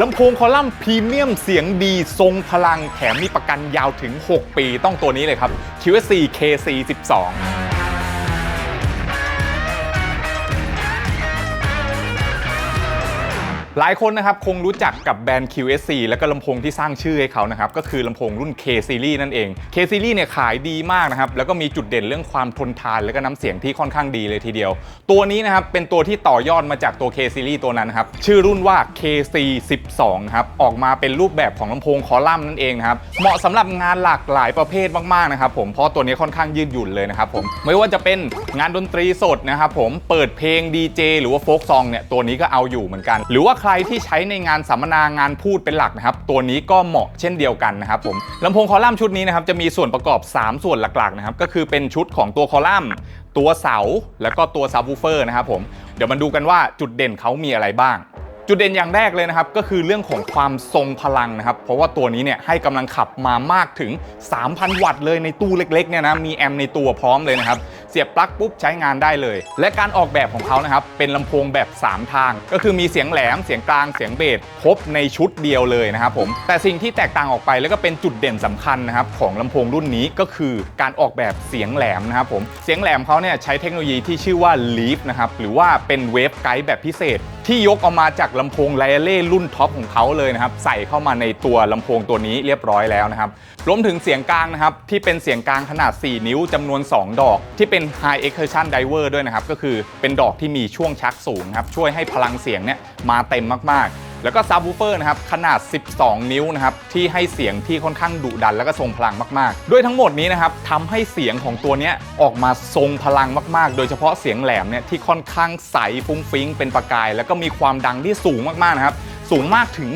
ลำโพงคอลัมน์พรีเมียมเสียงดีทรงพลังแถมมีประกันยาวถึง 6 ปีต้องตัวนี้เลยครับ QSC KC12 หลายคนนะครับคงรู้จักกับแบรนด์ QSC แล้วก็ลำโพงที่สร้างชื่อให้เขานะครับก็คือลำโพงรุ่น K Series นั่นเอง K Series เนี่ยขายดีมากนะครับแล้วก็มีจุดเด่นเรื่องความทนทานและก็น้ำเสียงที่ค่อนข้างดีเลยทีเดียว ตัวนี้นะครับเป็นตัวที่ต่อยอดมาจากตัว K Series ตัวนั้นนครับชื่อรุ่นว่า KC 12ครับออกมาเป็นรูปแบบของลำโพงคอลัมน์นั่นเองนะครับเหมาะสำหรับงานหลากหลายประเภทมากๆนะครับผมเพราะตัวนี้ค่อนข้างยืดหยุ่นเลยนะครับผมไม่ว่าจะเป็นงานดนตรีสดนะครับผมเปิดเพลงดีเจหรือว่าโฟกซองเนี่ยตัวนี้ก็เอาอยู่เหมือนกัน หรือว่าใครที่ใช้ในงานสัมมนางานพูดเป็นหลักนะครับ ตัวนี้ก็เหมาะเช่นเดียวกันนะครับผมลำโพงคอลัมน์ชุดนี้นะครับจะมีส่วนประกอบ 3 ส่วนหลักๆนะครับก็คือเป็นชุดของตัวคอลัมน์ตัวเสา แล้วก็ตัวซับวูเฟอร์นะครับผมเดี๋ยวมาดูกันว่าจุดเด่นเขามีอะไรบ้าง จุดเด่นอย่างแรกเลยนะครับ ก็คือเรื่องของความทรงพลังนะครับ เพราะว่าตัวนี้เนี่ยให้กำลังขับมามากถึง 3,000 วัตต์เลยในตู้เล็กๆเนี่ยนะมีแอมป์ในตัวพร้อมเลยนะครับเสียบปลั๊กปุ๊บใช้งานได้เลย และการออกแบบของเขานะครับ เป็นลำโพงแบบ 3 ทาง ก็คือมีเสียงแหลมเสียงกลางเสียงเบสครบในชุดเดียวเลยนะครับผม แต่สิ่งที่แตกต่างออกไปแล้วก็เป็นจุดเด่นสำคัญนะครับของลำโพงรุ่นนี้ก็คือการออกแบบเสียงแหลมนะครับผม เสียงแหลมเขาเนี่ยใช้เทคโนโลยีที่ชื่อว่า Leaf นะครับหรือว่าเป็นเวฟไกด์แบบพิเศษ ที่ยกออกมาจากลำโพงไลเล่รุ่นท็อปของเขาเลยนะครับ ใส่เข้ามาในตัวลำโพงตัวนี้เรียบร้อยแล้วนะครับ รวมถึงเสียงกลางนะครับ ที่เป็นเสียงกลางขนาด 4 นิ้วจำนวน 2 ดอก ที่เป็น High Excursion Diver ด้วยนะครับ ก็คือเป็นดอกที่มีช่วงชักสูงครับ ช่วยให้พลังเสียงเนี่ยมาเต็มมากๆ แล้วก็ซับวูเฟอร์นะครับขนาด 12 นิ้วนะครับที่ให้เสียงที่ค่อนข้างดุดัน แล้วก็ทรงพลังมากๆ ด้วยทั้งหมดนี้นะครับทำให้เสียงของตัวนี้ออกมาทรงพลังมากๆ โดยเฉพาะเสียงแหลมเนี่ยที่ค่อนข้างใสฟุ้งฟิ้งเป็นประกาย แล้วก็มีความดังที่สูงมากๆนะครับ สูงมากถึง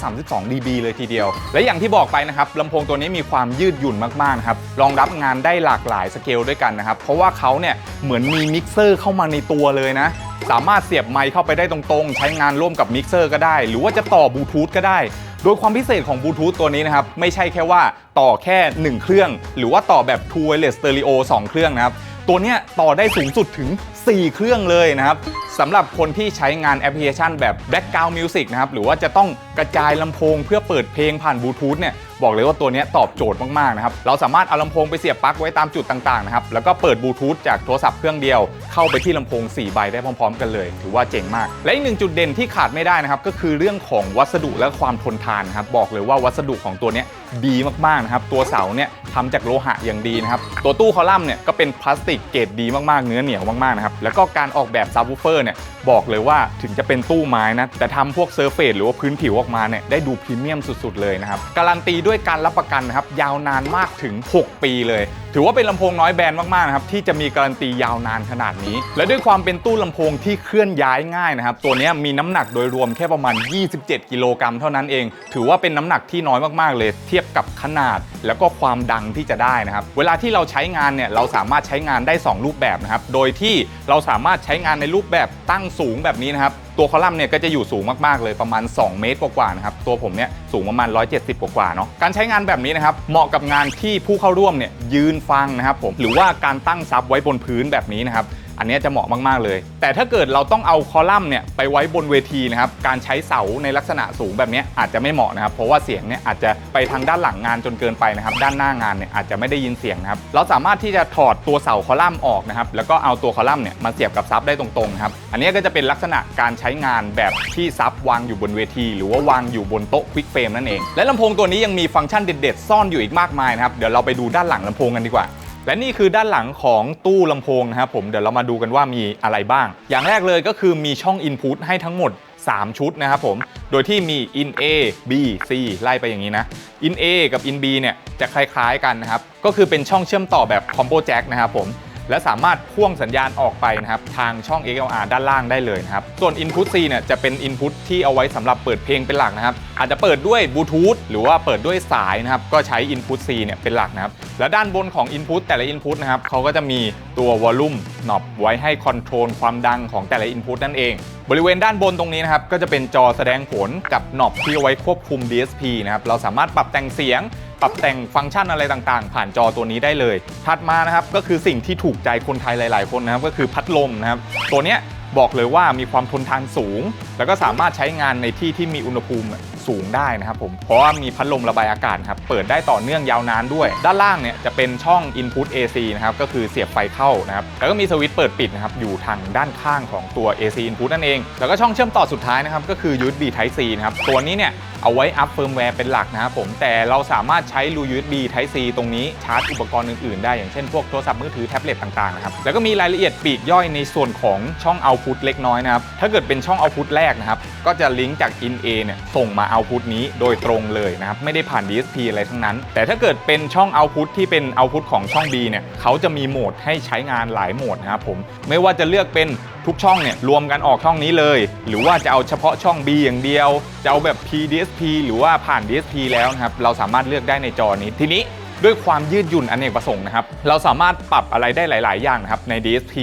132 dB เลยทีเดียว และอย่างที่บอกไปนะครับลำโพงตัวนี้มีความยืดหยุ่นมากๆนะครับรองรับงานได้หลากหลายสเกลด้วยกันนะครับเพราะว่าเขาเนี่ยเหมือนมีมิกเซอร์เข้ามาในตัวเลยนะสามารถเสียบไมค์เข้าไปได้ตรงๆ ใช้งานร่วมกับมิกเซอร์ก็ได้ หรือว่าจะต่อบลูทูธก็ได้ โดยความพิเศษของบลูทูธตัวนี้นะครับ ไม่ใช่แค่ว่าต่อแค่ 1 เครื่อง หรือว่าต่อแบบ True Wireless Stereo 2 เครื่องนะครับ ตัวเนี้ยต่อได้สูงสุดถึง 4 เครื่องเลยนะครับสำหรับคนที่ใช้งานแอปพลิเคชันแบบ Background Music นะครับหรือว่าจะต้องกระจายลำโพงเพื่อเปิดเพลงผ่านบลูทูธเนี่ยบอกเลยว่าตัวนี้ตอบโจทย์มากๆนะครับเราสามารถเอาลำโพงไปเสียบปลั๊กไว้ตามจุดต่างๆนะครับแล้วก็เปิดบลูทูธจากโทรศัพท์เครื่องเดียว เข้าไปที่ลำโพง 4 ใบได้พร้อมๆ กันเลย ถือว่าเจ๋งมาก และอีกหนึ่งจุดเด่นที่ขาดไม่ได้นะครับก็คือเรื่องของวัสดุและความทนทานครับบอกเลยว่าวัสดุของตัวนี้ดีมากๆนะครับตัวเสาเนี่ยทำจากโลหะอย่างดีนะครับตัวตู้คอลัมน์เนี่ยก็เป็นพลาสติกเกรดดีมากๆเนื้อเหนียวมากๆนะครับแล้วก็การออกแบบซับวูเฟอร์เนี่ยบอกเลยว่าถึงจะเป็นตู้ไม้นะ แต่ทำพวกเซอร์เฟสหรือว่าพื้นผิวออกมาเนี่ยได้ดูพรีเมียมสุดๆเลยนะครับ การันตีด้วยการรับประกันนะครับ ยาวนานมากถึง 6 ปีเลย ถือว่าเป็นลำโพงน้อยแบรนด์มากๆนะครับที่จะมีการันตียาวนานขนาดนี้ และด้วยความเป็นตู้ลำโพงที่เคลื่อนย้ายง่ายนะครับตัวนี้มีน้ำหนักโดยรวมแค่ประมาณ 27 กิโลกรัมเท่านั้นเอง ถือว่าเป็นน้ำหนักที่น้อยมากๆเลย เทียบกับขนาดแล้วก็ความดังที่จะได้นะครับเวลาที่เราใช้งานเนี่ยเราสามารถใช้งานได้ 2 รูปแบบนะครับโดยที่เราสามารถใช้งานในรูปแบบตั้งสูงแบบนี้นะครับ ตัวคอลัมน์เนี่ยก็จะอยู่สูงมากๆเลยประมาณ 2 เมตรกว่าๆนะครับ ตัวผมเนี่ยสูงประมาณ 170 กว่าๆเนาะ การใช้งานแบบนี้นะครับเหมาะกับงานที่ผู้เข้าร่วมเนี่ยยืนฟังนะครับผม หรือว่าการตั้งซับไว้บนพื้นแบบนี้นะครับ อันนี้จะเหมาะมาก ๆ เลย แต่ถ้าเกิดเราต้องเอาคอลัมน์เนี่ยไปไว้บนเวทีนะครับ การใช้เสาในลักษณะสูงแบบนี้อาจจะไม่เหมาะนะครับ เพราะว่าเสียงเนี่ยอาจจะไปทางด้านหลังงานจนเกินไปนะครับ ด้านหน้างานเนี่ยอาจจะไม่ได้ยินเสียงนะครับ เราสามารถที่จะถอดตัวเสาคอลัมน์ออกนะครับ แล้วก็เอาตัวคอลัมน์เนี่ยมาเสียบกับซับได้ตรงๆครับ อันนี้ก็จะเป็นลักษณะการใช้งานแบบที่ซับวางอยู่บนเวที หรือว่าวางอยู่บนโต๊ะควิกเฟรมนั่นเอง และลำโพงตัวนี้ยังมีฟังก์ชันเด็ดๆซ่อนอยู่อีกมากมายนะครับ เดี๋ยวเราไปดูด้านหลังลำโพงกันดีกว่า และนี่คือด้านหลังของตู้ลำโพงนะครับผมเดี๋ยวเรามาดูกันว่ามีอะไรบ้าง อย่างแรกเลยก็คือมีช่อง Input ให้ทั้งหมด 3 ชุดนะครับผม โดยที่มี In A B C ไล่ไปอย่างนี้นะ In A กับ In B เนี่ยจะคล้ายๆกันนะครับ ก็คือเป็นช่องเชื่อมต่อแบบ Combo Jack นะครับผม และสามารถพ่วงสัญญาณออกไปนะครับทางช่อง XLR ด้านล่างได้เลยนะครับ ส่วน Input C เนี่ยจะเป็น Input ที่เอาไว้สำหรับเปิดเพลงเป็นหลักนะครับ อาจจะเปิดด้วยบลูทูธหรือว่าเปิดด้วยสายนะครับ ก็ใช้ Input C เนี่ยเป็นหลักนะครับ และด้านบนของ Input แต่ละ Input นะครับเขาก็จะมีตัว Volume หนอบไว้ให้คอนโทรลความดังของแต่ละ Input นั่นเองบริเวณด้านบนตรงนี้นะครับก็จะเป็นจอแสดงผลกับหนอบที่เอาไว้ควบคุม DSP นะครับเราสามารถปรับแต่งเสียง ปรับแต่งฟังก์ชันอะไรต่างๆ ผ่านจอตัวนี้ได้เลย ถัดมานะครับก็คือสิ่งที่ถูกใจคนไทยหลาย ๆ คนนะครับก็คือพัดลมนะครับตัวเนี้ยบอกเลยว่ามีความทนทานสูง แล้วก็สามารถใช้งานในที่ที่มีอุณหภูมิ สูงได้นะครับผมเพราะว่ามีพัดลมระบายอากาศครับเปิดได้ต่อเนื่องยาวนานด้วย ด้านล่างเนี่ยจะเป็นช่อง Input AC นะครับก็คือเสียบไฟเข้านะครับแล้วก็มีสวิตช์เปิดปิดนะครับอยู่ทางด้านข้างของตัว AC Input นั่นเอง แล้วก็ช่องเชื่อมต่อสุดท้ายนะครับก็คือ USB Type C นะครับตัวนี้เนี่ยเอาไว้อัพเฟิร์มแวร์เป็นหลักนะครับผมแต่เราสามารถใช้รู USB Type C ตรงนี้ชาร์จอุปกรณ์อื่นๆได้อย่างเช่นพวกโทรศัพท์มือถือแท็บเล็ตต่างๆนะครับแล้วก็มีรายละเอียดปีกย่อยในส่วนของช่อง Output เล็กน้อยนะครับถ้าเกิดเป็นช่อง Output แรกนะครับก็จะลิงก์จาก In A เนี่ยส่งมา Output นี้โดยตรงเลยนะครับไม่ได้ผ่าน DSP อะไรทั้งนั้น แต่ถ้าเกิดเป็นช่อง Output ที่เป็น Output ของช่อง B เนี่ยเขาจะมีโหมดให้ใช้งานหลายโหมดนะครับผมไม่ว่าจะเลือกเป็นทุกช่องเนี่ยรวมกันออกช่องนี้เลย หรือว่าจะเอาเฉพาะช่อง B อย่างเดียว จะเอาแบบ PDSP หรือว่าผ่าน DSP แล้วนะครับเราสามารถเลือกได้ในจอนี้ทีนี้ ด้วยความยืดหยุ่นอเนกประสงค์นะครับ เราสามารถปรับอะไรได้หลาย ๆ อย่างนะครับใน DSP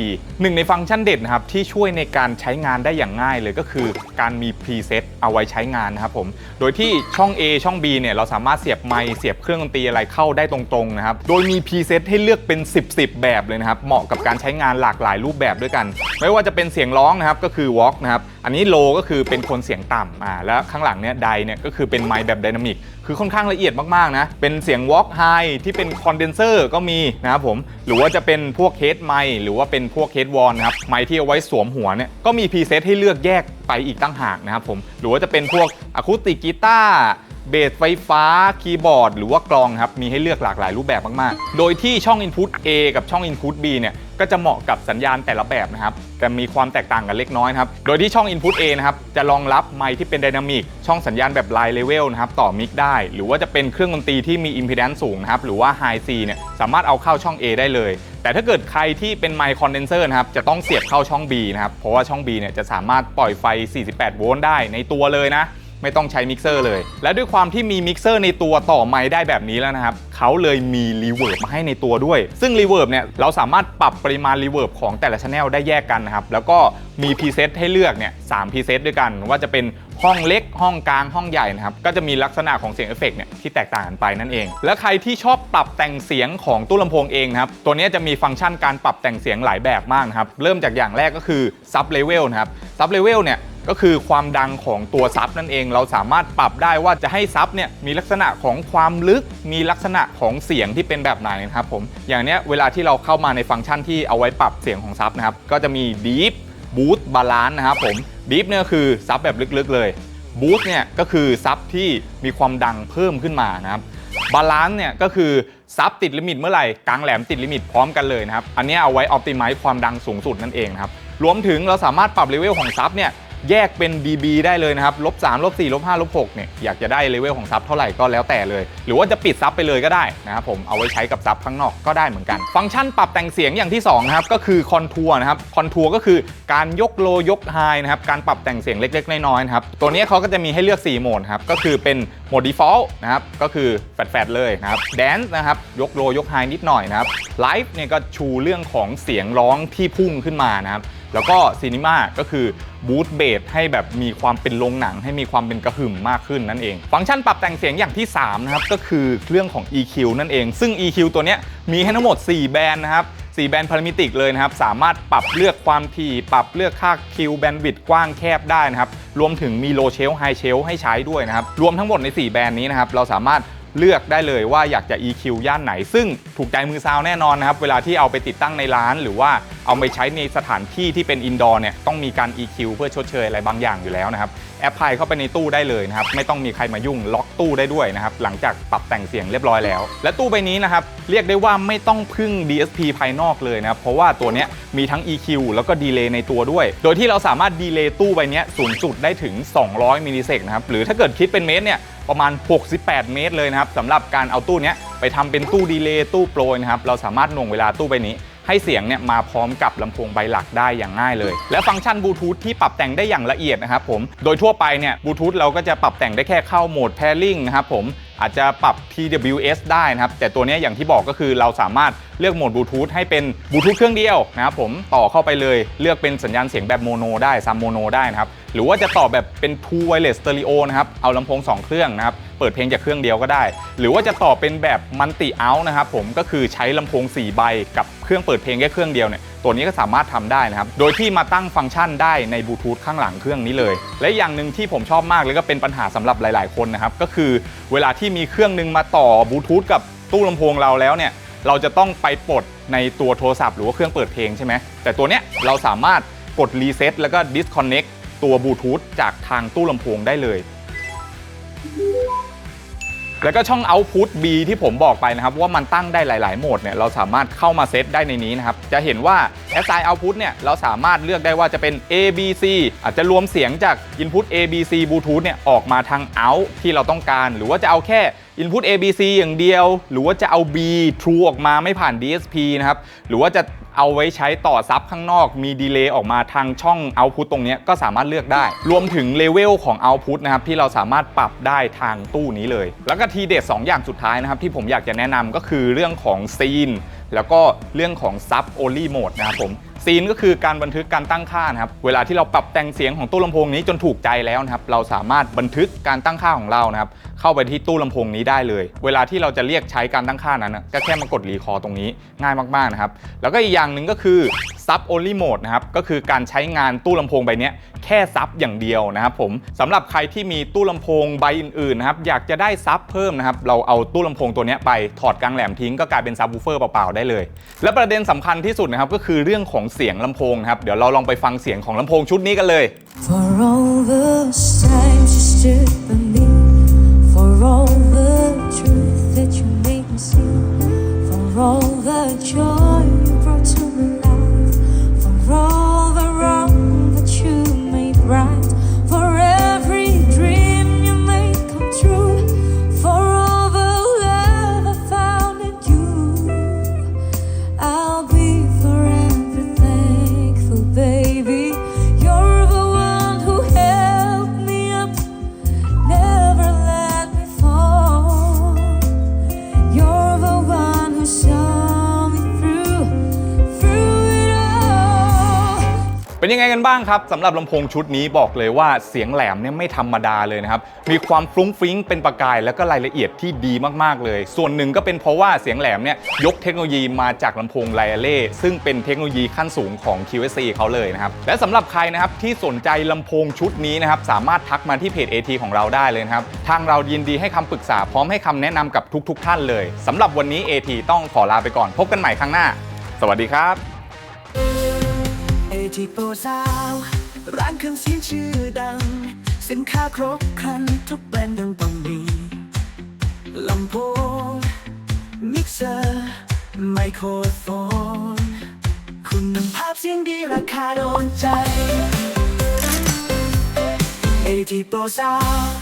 หนึ่งในฟังก์ชันเด็ดนะครับที่ช่วยในการใช้งานได้อย่างง่ายเลยก็คือการมี preset เอาไว้ใช้งานนะครับผม โดยที่ช่อง A ช่อง B เนี่ยเราสามารถเสียบไมค์เสียบเครื่องดนตรีอะไรเข้าได้ตรง ๆ นะครับ โดยมี preset ให้เลือกเป็น 10 10 แบบเลยนะครับ เหมาะกับการใช้งานหลากหลายรูปแบบด้วยกัน ไม่ว่าจะเป็นเสียงร้องนะครับก็คือ walk นะครับ อันนี้ low ก็คือเป็นคนเสียงต่ำอ่าแล้วข้างหลังเนี่ย ไดเนี่ยก็คือเป็นไมค์แบบไดนามิก คือค่อนข้างละเอียดมากๆนะ เป็นเสียง walk high ที่เป็นคอนเดนเซอร์ก็มีนะครับผม หรือว่าจะเป็นพวกเคสไมหรือว่าเป็นพวกเคสวอลนะครับ ไมที่เอาไว้สวมหัวเนี่ย ก็มีพรีเซตให้เลือกแยกไปอีกตั้งหากนะครับผม หรือว่าจะเป็นพวกอะคูสติกกีตาร์ เบสไฟฟ้าคีย์บอร์ด หรือว่ากลองครับ มีให้เลือกหลากหลายรูปแบบมากๆ โดยที่ช่อง Input A กับช่อง Input B เนี่ยก็จะเหมาะกับสัญญาณแต่ละแบบนะครับแต่มีความแตกต่างกันเล็กน้อยครับ โดยที่ช่อง Input A นะครับจะรองรับไมค์ที่เป็นไดนามิกช่องสัญญาณแบบ Line Level นะครับต่อมิกได้ หรือว่าจะเป็นเครื่องดนตรีที่มี Impedance สูงนะครับหรือว่า High C เนี่ยสามารถเอาเข้าช่อง A ได้เลย แต่ถ้าเกิดใครที่เป็นไมค์คอนเดนเซอร์นะครับจะต้องเสียบเข้าช่อง B นะครับเพราะว่าช่อง B เนี่ยจะสามารถปล่อยไฟ 48 โวลต์ได้ในตัวเลยนะ ไม่ต้องใช้มิกเซอร์เลย และด้วยความที่มีมิกเซอร์ในตัวต่อไมค์ได้แบบนี้แล้วนะครับเขาเลยมีรีเวิร์บมาให้ในตัวด้วย ซึ่งรีเวิร์บเนี่ยเราสามารถปรับปริมาณรีเวิร์บของแต่ละช anel ได้แยกกันนะครับแล้วก็มีพรีเซตให้เลือกเนี่ยสามพรีเซตด้วยกัน ว่าจะเป็นห้องเล็กห้องกลางห้องใหญ่นะครับก็จะมีลักษณะของเสียงเอฟเฟกต์เนี่ยที่แตกต่างกันไปนั่นเอง และใครที่ชอบปรับแต่งเสียงของตู้ลำโพงเองนะครับตัวนี้จะมีฟังก์ชันการปรับแต่งเสียงหลายแบบมากนะครับเริ่มจากอย่างแรกก็คือซับเลเวลนะครับซับเลเวลเนี่ย ก็คือความดังของตัวซับนั่นเอง เราสามารถปรับได้ว่าจะให้ซับเนี่ยมีลักษณะของความลึก มีลักษณะของเสียงที่เป็นแบบไหนนะครับผมอย่างเนี้ยเวลาที่เราเข้ามาในฟังก์ชันที่เอาไว้ปรับเสียงของซับนะครับก็จะมี Deep Boost Balance นะครับผม Deep เนี่ยคือซับแบบลึกๆเลย Boost เนี่ยก็คือซับที่มีความดังเพิ่มขึ้นมานะครับบาลานซ์เนี่ยก็คือซับติดลิมิตเมื่อไหร่กลางแหลมติดลิมิตพร้อมกันเลยนะครับอันนี้เอาไว้ออ t ติ i z e ความดังสูงสุดนั่นเองนะครับรวมถึงเราสามารถปรับเลเวลของซับเนี่ย แยกเป็น dB ได้เลยนะครับลบ3ลบ4ลบ5ลบ6เนี่ยอยากจะได้เลเวลของซับเท่าไหร่ก็แล้วแต่เลย หรือว่าจะปิดซับไปเลยก็ได้นะครับผมเอาไว้ใช้กับซับข้างนอกก็ได้เหมือนกัน ฟังก์ชันปรับแต่งเสียงอย่างที่2นะครับก็คือคอนทัวร์นะครับคอนทัวร์ก็คือการยกโลยกไฮนะครับการปรับแต่งเสียงเล็กๆน้อยๆนะครับตัวนี้เขาก็จะมีให้เลือก 4 โหมดครับก็คือเป็นโหมด default นะครับก็คือแฟดๆเลยนะครับ dance นะครับยกโลยกไฮนิดหน่อยนะครับ live เนี่ยก็ชูเรื่องของเสียงร้องที่พุ่งขึ้นมานะครับ แล้วก็ซีนิมาก็คือบูตเบสให้แบบมีความเป็นโรงหนัง ให้มีความเป็นกระหึ่มมากขึ้นนั่นเอง ฟังก์ชันปรับแต่งเสียงอย่างที่ 3 นะครับ ก็คือเรื่องของ EQ นั่นเอง ซึ่ง EQ ตัวนี้มีให้ทั้งหมด 4 แบนด์นะครับ4แบนด์พารามิติกเลยนะครับ สามารถปรับเลือกความถี่ ปรับเลือกค่าคิวแบนด์วิดกว้างแคบได้นะครับ รวมถึงมีโลเชลไฮเชลให้ใช้ด้วยนะครับ รวมทั้งหมดใน 4 แบรนด์นี้นะครับ เราสามารถ เลือกได้เลยว่าอยากจะ EQ ย่านไหน ซึ่งถูกใจมือซาวแน่นอนนะครับ เวลาที่เอาไปติดตั้งในร้าน หรือว่าเอาไปใช้ในสถานที่ที่เป็นอินดอร์เนี่ยต้องมีการ EQ เพื่อชดเชยอะไรบางอย่างอยู่แล้วนะครับแอปพลายเข้าไปในตู้ได้เลยนะครับ ไม่ต้องมีใครมายุ่งล็อกตู้ได้ด้วยนะครับ หลังจากปรับแต่งเสียงเรียบร้อยแล้ว และตู้ใบนี้นะครับ เรียกได้ว่าไม่ต้องพึ่ง DSP ภายนอกเลยนะครับ เพราะว่าตัวนี้มีทั้ง EQ แล้วก็ดีเลย์ในตัวด้วย โดยที่เราสามารถดีเลย์ตู้ใบนี้สูงสุดได้ถึง 200มิลลิเซกนะครับ หรือถ้าเกิดคิดเป็นเมตรเนี่ย ประมาณ 68 เมตรเลยนะครับสำหรับการเอาตู้นี้ไปทำเป็นตู้ดีเลย์ตู้โปรยนะครับเราสามารถหน่วงเวลาตู้ใบนี้ให้เสียงเนี่ยมาพร้อมกับลำโพงใบหลักได้อย่างง่ายเลย และฟังก์ชันบลูทูธที่ปรับแต่งได้อย่างละเอียดนะครับผม โดยทั่วไปเนี่ยบลูทูธเราก็จะปรับแต่งได้แค่เข้าโหมด pairing นะครับผม อาจจะปรับ TWS ได้นะครับ แต่ตัวนี้อย่างที่บอกก็คือเราสามารถเลือกโหมดบลูทูธให้เป็นบลูทูธเครื่องเดียวนะครับผมต่อเข้าไปเลยเลือกเป็นสัญญาณเสียงแบบโมโนได้ซัมโมโนได้นะครับ หรือว่าจะต่อแบบเป็น Two Wireless Stereo นะครับ เอาลำโพง 2 เครื่องนะครับ เปิดเพลงจากเครื่องเดียวก็ได้ หรือว่าจะต่อเป็นแบบมันติเอานะครับผมก็คือใช้ลำโพง 4 ใบกับเครื่องเปิดเพลงแค่เครื่องเดียวเนี่ย ตัวนี้ก็สามารถทำได้นะครับ โดยที่มาตั้งฟังก์ชันได้ในบลูทูธข้างหลังเครื่องนี้เลย และอย่างหนึ่งที่ผมชอบมากเลยก็เป็นปัญหาสำหรับหลาย ๆ คนนะครับ ก็คือเวลาที่มีเครื่องหนึงมาต่อบลูทูธกับตู้ลำโพงเราแล้วเนี่ย เราจะต้องไปปลดในตัวโทรศัพท์หรือว่าเครื่องเปิดเพลงใช่ไหม แต่ตัวเนี้ยเราสามารถกดรีเซ็ตแล้วก็ disconnect ตัวบลูทูธจากทางตู้ลำโพงได้เลย แล้วก็ช่อง Output B ที่ผมบอกไปนะครับว่ามันตั้งได้หลาย ๆ โหมดเนี่ยเราสามารถเข้ามาเซตได้ในนี้นะครับจะเห็นว่า SI Output เนี่ยเราสามารถเลือกได้ว่าจะเป็น A B C อาจจะรวมเสียงจาก Input A B C Bluetooth เนี่ยออกมาทาง Out ที่เราต้องการ หรือว่าจะเอาแค่ Input A B C อย่างเดียว หรือว่าจะเอา B True ออกมาไม่ผ่าน DSP นะครับหรือว่าจะ เอาไว้ใช้ต่อซับข้างนอก มีดีเลย์ออกมาทางช่อง Output ตรงนี้ก็สามารถเลือกได้ รวมถึงเลเวลของ Output นะครับที่เราสามารถปรับได้ทางตู้นี้เลย แล้วก็ทีเด็ด2อย่างสุดท้ายนะครับที่ผมอยากจะแนะนำก็คือเรื่องของซีนแล้วก็เรื่องของ Sub Only Mode นะครับผมซีนก็คือการบันทึกการตั้งค่านะครับ เวลาที่เราปรับแต่งเสียงของตู้ลำโพงนี้จนถูกใจแล้วนะครับ เราสามารถบันทึกการตั้งค่าของเรานะครับ เข้าไปที่ตู้ลำโพงนี้ได้เลย เวลาที่เราจะเรียกใช้การตั้งค่านั้นก็แค่มากดรีคอร์ตรงนี้ง่ายมากๆนะครับ แล้วก็อีกอย่างหนึ่งก็คือ Sub Only Mode นะครับก็คือการใช้งานตู้ลำโพงใบนี้แค่ซับอย่างเดียวนะครับผมสำหรับใครที่มีตู้ลำโพงใบอื่นๆนะครับอยากจะได้ซับเพิ่มนะครับเราเอาตู้ลำโพงตัวนี้ไปถอดกลางแหลมทิ้งก็กลายเป็นซับวูเฟอร์เปล่าๆได้เลย และประเด็นสำคัญที่สุดนะครับก็คือเรื่องของเสียงลำโพงนะครับเดี๋ยวเราลองไปฟังเสียงของลำโพงชุดนี้กันเลย For all the times you stood by me, for all the truth that you made me see, for all the joy บ้างครับสำหรับลำโพงชุดนี้บอกเลยว่าเสียงแหลมเนี่ยไม่ธรรมดาเลยนะครับ มีความฟรุ้งฟริ้งเป็นประกาย แล้วก็รายละเอียดที่ดีมากๆเลย ส่วนหนึ่งก็เป็นเพราะว่าเสียงแหลมเนี่ยยกเทคโนโลยีมาจากลำโพงไลอาเล่ซึ่งเป็นเทคโนโลยีขั้นสูงของ QSC เขาเลยนะครับ และสำหรับใครนะครับที่สนใจลำโพงชุดนี้นะครับสามารถทักมาที่เพจ AT ของเราได้เลยนะครับทางเรายินดีให้คำปรึกษาพร้อมให้คำแนะนำกับทุก ๆ ท่านเลยสำหรับวันนี้ AT ต้องขอลาไปก่อน พบกันใหม่ครั้งหน้า สวัสดีครับ ทีโปรซาว ร้านเครื่องเสียงชื่อดัง สินค้าครบครันทุกแบรนด์ดังต้องมีลำโพง มิกเซอร์ ไมโครโฟน คุณภาพเสียงดีราคาโดนใจเอทีโปรซาว